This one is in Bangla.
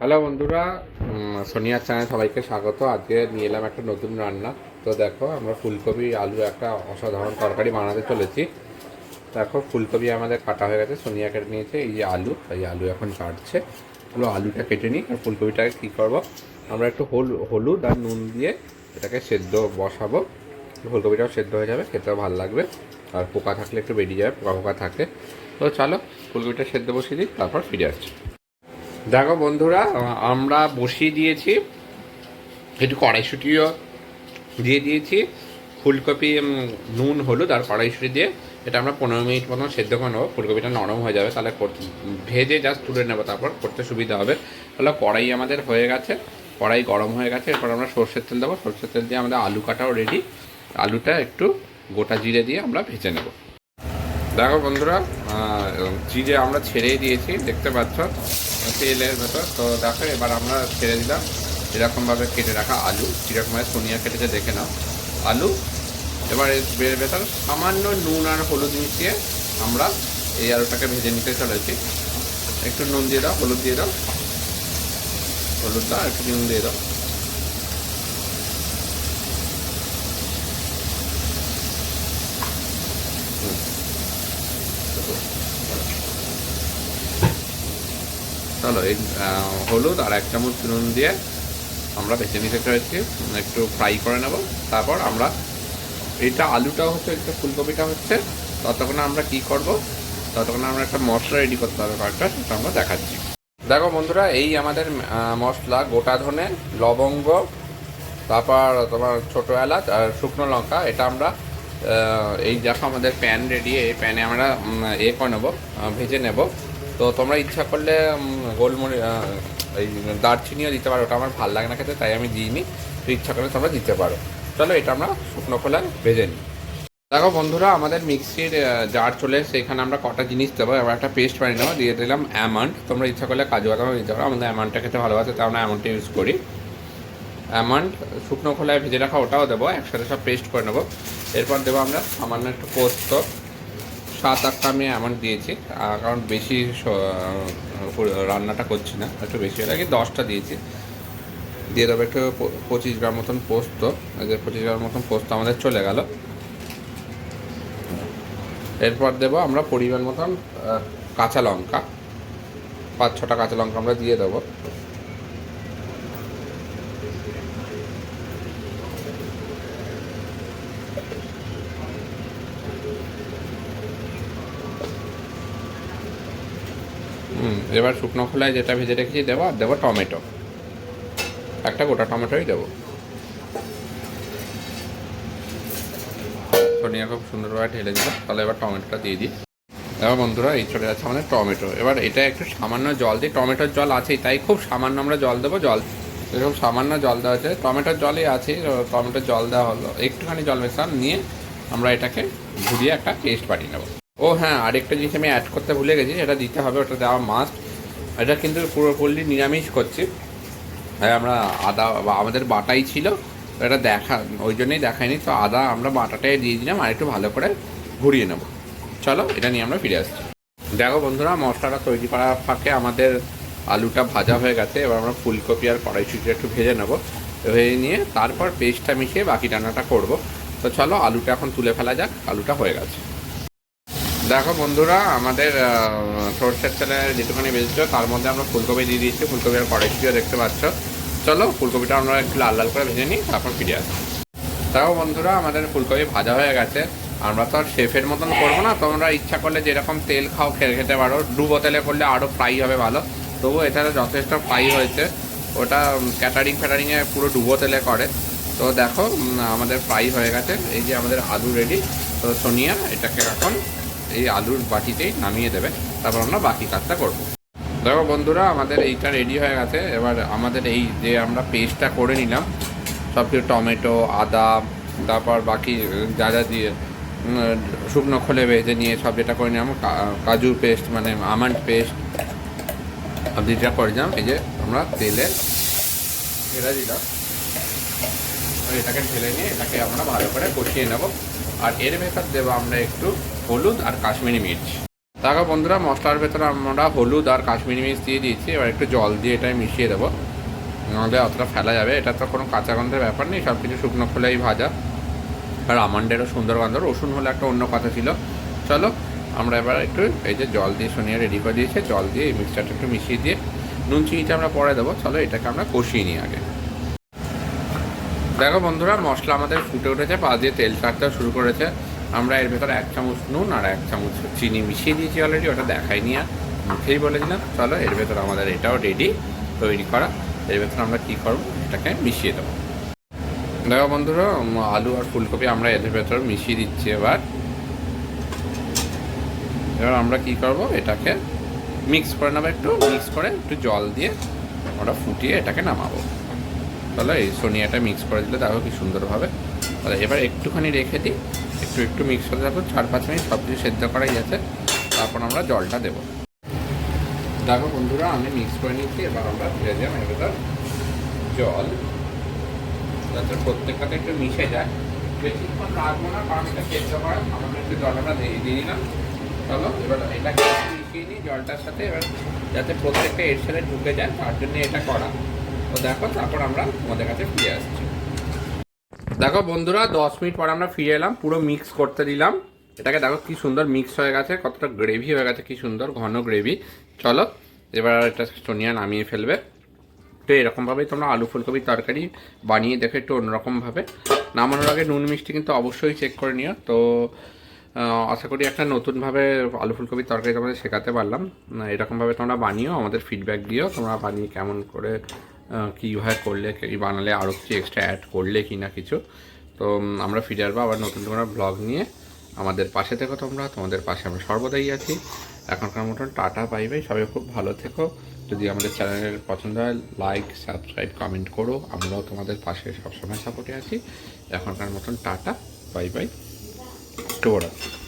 হ্যালো বন্ধুরা উম, সোনিয়ার চ্যানেল সবাইকে স্বাগত। আজকে নিয়ে এলাম একটা নতুন রান্না। তো দেখো আমরা ফুলকপি আলু একটা অসাধারণ তরকারি বানাতে চলেছি। দেখো ফুলকপি আমাদের কাটা হয়ে গেছে সোনিয়া কেটে নিয়েছে এই যে আলু এই আলু এখন কাটছে। হলো আলুটা কেটে নিই আর ফুলকপিটাকে কী করব? আমরা একটু হল হলুদ আর নুন দিয়ে এটাকে সেদ্ধ বসাবো। ফুলকপিটাও সেদ্ধ হয়ে যাবে খেতেও ভালো লাগবে। আর পোকা থাকলে একটু বেরিয়ে যাবে পোকা পোকা থাকে। তো চলো ফুলকপিটা সেদ্ধ বসিয়ে দিই তারপর ফিরে আসছি। দেখো বন্ধুরা, আমরা বসিয়ে দিয়েছি, একটু কড়াইশুটিও দিয়ে দিয়েছি। ফুলকপি নুন, হলুদ আর কড়াইশুটি দিয়ে এটা আমরা পনেরো মিনিট মতন সেদ্ধ করে নেব। ফুলকপিটা নরম হয়ে যাবে, তাহলে ভেজে জাস্ট তুলে নেব, তারপর করতে সুবিধা হবে। তাহলে কড়াই আমাদের হয়ে গেছে, কড়াই গরম হয়ে গেছে, এরপর আমরা সর্ষের তেল দেবো। সর্ষের তেল দিয়ে আমাদের আলু কাটাও রেডি আলুটা একটু গোটা জিরে দিয়ে আমরা ভেজে নেব। দেখো বন্ধুরা জিরে আমরা ছেড়েই দিয়েছি, দেখতে পাচ্ছ? তেলের ভেতর। তো দেখো, এবার আমরা ছেড়ে দিলাম। এরকমভাবে কেটে রাখা আলু। কীরকমভাবে সোনিয়া কেটেছে দেখে নাও। আলু, এবার এর ভেতর সামান্য নুন আর হলুদ মিশিয়ে আমরা এই আলুটাকে ভেজে নিতে চলেছি। একটু নুন দিয়ে দাও, হলুদ দিয়ে দাও। হলুদ দাও একটু নুন দিয়ে দাও। চলো, এই হলুদ আর এক চামচ নুন দিয়ে আমরা ভেজে নিতে চাইছি একটু ফ্রাই করে নেব। তারপর আমরা এটা আলুটাও হচ্ছে একটু ফুলকপিটা হচ্ছে। ততক্ষণে আমরা কি করব? ততক্ষণে আমরা একটা মশলা রেডি করতে হবে কয়েকটা, সেটা আমরা দেখাচ্ছি। দেখো বন্ধুরা, এই আমাদের মশলা গোটা ধনে, লবঙ্গ, তারপর তোমার ছোটো এলাচ আর শুকনো লঙ্কা, এটা আমরা এই দেখো আমাদের প্যান রেডি এই প্যানে আমরা এ করে নেব ভেজে নেব। তো তোমরা ইচ্ছা করলে গোলমরি এই দারচিনিও দিতে পারো, ওটা আমার ভালো লাগে না খেতে, তাই আমি দিইনি। তো ইচ্ছা করলে তোমরা দিতে পারো। চলো, এটা আমরা শুকনো খোলায় ভেজে নিই। দেখো বন্ধুরা, আমাদের মিক্সির জার চলে এসেছে। এখানে আমরা কটা জিনিস দেবো। এবার একটা পেস্ট বানিয়ে নেব। দিয়ে দিলাম অ্যামান্ড তোমরা ইচ্ছা করলে কাজু বাদামও দিতে পারো। আমাদের অ্যামান্ডটা খেতে ভালোবাসে, তাই আমরা অ্যামান্ডটা ইউজ করি। অ্যামান্ড শুকনো খোলায় ভেজে রাখা, ওটাও দেবো। একসাথে সব পেস্ট করে নেব। এরপর দেবো আমরা সামান্য একটু পোস্ত। সাত, আটটা আমি অ্যামাউন্ট দিয়েছি কারণ বেশি রান্নাটা করছি না, একটু বেশি হয়ে লাগে দশটা দিয়েছি। দিয়ে দেবো একটু পঁচিশ গ্রাম মতন পোস্ত যে পঁচিশ গ্রাম মতন পোস্ত আমাদের চলে গেল। এরপর দেবো আমরা পরিমাণ মতন কাঁচা লঙ্কা, পাঁচ, ছটা কাঁচা লঙ্কা আমরা দিয়ে দেবো। এবার শুকনো খোলায় যেটা ভেজে রেখেছি দেবো, আর দেবো টমেটো। একটা গোটা টমেটোই দেবো। ধনিয়া খুব সুন্দরভাবে ঢেলে দিল তাহলে এবার টমেটোটা দিয়ে দিই। এবার বন্ধুরা, এই চলে যাচ্ছে আমাদের টমেটো। এবার এটা একটু সামান্য জল দিই। টমেটোর জল আছেই, তাই খুব সামান্য আমরা জল দেবো, জল। এরকম সামান্য জল দেওয়া হচ্ছে টমেটোর জলই আছে টমেটোর জল দেওয়া হলো। একটুখানি জল মেশান নিয়ে আমরা এটাকে ঘুরিয়ে একটা পেস্ট বানিয়ে নেব। ও হ্যাঁ আরেকটা জিনিস আমি অ্যাড করতে ভুলে গেছি এটা দিতে হবে, ওটা দেওয়া মাস্ট এটা কিন্তু পুরোপুরি নিরামিষ করছি। তাই আমরা আদা আমাদের বাটাই ছিল, এটা দেখা, ওই জন্যই দেখায়নি তো আদা আমরা বাটাটাই দিয়ে দিলাম, আর একটু ভালো করে ঘুরিয়ে নেব। চলো, এটা নিয়ে আমরা ফিরে আসছি। দেখো বন্ধুরা, মশলাটা তৈরি করার ফাঁকে আমাদের আলুটা ভাজা হয়ে গেছে, এবার আমরা ফুলকপি আর কড়াইশুটিটা একটু ভেজে নেব। ভেজে নিয়ে তারপর পেস্টটা মিশিয়ে বাকি রান্নাটা করব। তো চলো, আলুটা এখন তুলে ফেলা যাক, আলুটা হয়ে গেছে। দেখো বন্ধুরা, আমাদের সর্ষের তেলে যেটুখানি বেজেছিল তার মধ্যে আমরা ফুলকপি দিয়ে দিয়েছি, ফুলকপি আর কড়াইশুটিও দেখতে পাচ্ছ। চলো, ফুলকপিটা আমরা একটু লাল লাল করে ভেজে নিই, তারপর ফিরে আসি। তাও বন্ধুরা, আমাদের ফুলকপি ভাজা হয়ে গেছে। আমরা তো আর শেফের মতন করব না, তোমরা ইচ্ছা করলে যেরকম তেল খাও খেয়ে খেতে পারো। ডুবো তেলে করলে আরও ফ্রাই হবে ভালো। তবুও এটা যথেষ্ট ফ্রাই হয়েছে। ওটা ক্যাটারিং ফ্যাটারিংয়ে পুরো ডুবো তেলে করে। তো দেখো আমাদের ফ্রাই হয়ে গেছে। এই যে আমাদের আলু রেডি তো সোনিয়া, এটাকে এখন এই আলুর বাটিতেই নামিয়ে দেবে। তারপর আমরা বাকি কাজটা করব। দেখো বন্ধুরা, আমাদের এইটা রেডি হয়ে গেছে। এবার আমাদের এই যে আমরা পেস্টটা করে নিলাম, সব কিছু, টমেটো, আদা, তারপর বাকি যা যা দিয়ে শুকনো খোলে ভেজে নিয়ে সব যেটা করে নিলাম, কা- কাজুর পেস্ট মানে আমন্ড পেস্ট সব যেটা করে নিলাম, এই যে আমরা তেলে ঢেলে দিলাম। এটাকে ঢেলে নিয়ে এটাকে আমরা ভালো করে কষিয়ে নেব। আর এর ভেতর দেবো আমরা একটু হলুদ আর কাশ্মীরি মির্চ। দেখো বন্ধুরা, মশলার ভেতরে আমরা হলুদ আর কাশ্মীরি মির্চ দিয়ে দিয়েছি। এবার একটু জল দিয়ে এটাই মিশিয়ে দেবো। নাহলে অতটা ফেলা যাবে। এটা তো কোনো কাঁচা গন্ধের ব্যাপার নেই সব কিছু শুকনো খোলাই ভাজা। আর আমন্ডেরও সুন্দর গন্ধ। রসুন হলে একটা অন্য কথা ছিল। চলো, আমরা এবার একটু এই যে জল দিয়ে সোনিয়া রেডি করে দিয়েছে। জল দিয়ে এই মিক্সচারটা একটু মিশিয়ে দিয়ে নুন চিনিটা আমরা পরে দেবো। চলো, এটাকে আমরা কষিয়ে নিই আগে। দেখো বন্ধুরা, মশলা আমাদের ফুটে উঠেছে, পা দিয়ে তেল ছাড়তেও শুরু করেছে। আমরা এর ভেতরে এক চামচ নুন আর এক চামচ চিনি মিশিয়ে দিয়েছি অলরেডি ওটা দেখাইনি নিয়ে মুখেই বলে দিলাম চলো, এর ভেতরে আমাদের এটাও রেডি তৈরি করা। এর ভেতরে আমরা কী করব? এটাকে মিশিয়ে দেবো। দেখো বন্ধুরা আলু আর ফুলকপি আমরা এদের ভেতরে মিশিয়ে দিচ্ছি এবার। এবার আমরা কি করব? এটাকে মিক্স করে নেব একটু মিক্স করে একটু জল দিয়ে ওটা ফুটিয়ে এটাকে নামাবো। তাহলে এই সোনিয়াটা মিক্স করে দিলে দেখো কি সুন্দরভাবে তাহলে এবার একটুখানি রেখে দিই। একটু একটু মিক্স করে রাখো চার পাঁচ মিনিট সব কিছু সেদ্ধ করাই যাচ্ছে তারপর আমরা জলটা দেবো। দেখো বন্ধুরা, আমি মিক্স করে নিচ্ছি, এবার আমরা যাই এর ভেতর জল। যাতে প্রত্যেকটাতে একটু মিশে যায়। বেশিক্ষণ রাখব না, কারণ এটা সেদ্ধ করা, সামান্য একটু জল আমরা দিয়ে দিয়ে দিলাম। চলো, এবার এটাকে মিশিয়ে নিই জলটার সাথে। এবার যাতে প্রত্যেকটা এর সাথে ঢুকে যায়, তার জন্য এটা করা। তো দেখো, তারপর আমরা তোমাদের কাছে ফিরে আসছি। দেখো বন্ধুরা, দশ মিনিট পর আমরা ফিরে এলাম, পুরো মিক্স করতে দিলাম। এটাকে দেখো কি সুন্দর মিক্স হয়ে গেছে, কতটা গ্রেভি হয়ে গেছে, কি সুন্দর ঘন গ্রেভি চলো, এবার এটা সোনিয়া নামিয়ে ফেলবে। তো এরকমভাবেই তোমরা আলু ফুলকপির তরকারি বানিয়ে দেখো একটু অন্যরকমভাবে। নামানোর আগে নুন মিষ্টি কিন্তু অবশ্যই চেক করে নিও। তো আশা করি একটা নতুনভাবে আলু ফুলকপির তরকারি তোমাদের শেখাতে পারলাম। এরকমভাবে তোমরা বানিও, আমাদের ফিডব্যাক দিও, তোমরা বানিয়ে কেমন করে কীভাবে করলে, কী বানালে আরও কিছু এক্সট্রা অ্যাড করলে কি না কিছু। তো আমরা ফিরে আসব আবার নতুন কোনো ব্লগ নিয়ে। আমাদের পাশে থেকো তোমরা, তোমাদের পাশে আমরা সর্বদাই আছি। এখনকার মতন টাটা বাই বাই সবাই খুব ভালো থেকো। যদি আমাদের চ্যানেলের পছন্দ হয় লাইক সাবস্ক্রাইব কমেন্ট করো। আমরাও তোমাদের পাশে সবসময় সাপোর্টে আছি। এখনকার মতন টাটা বাই বাই শুভরাত্রি।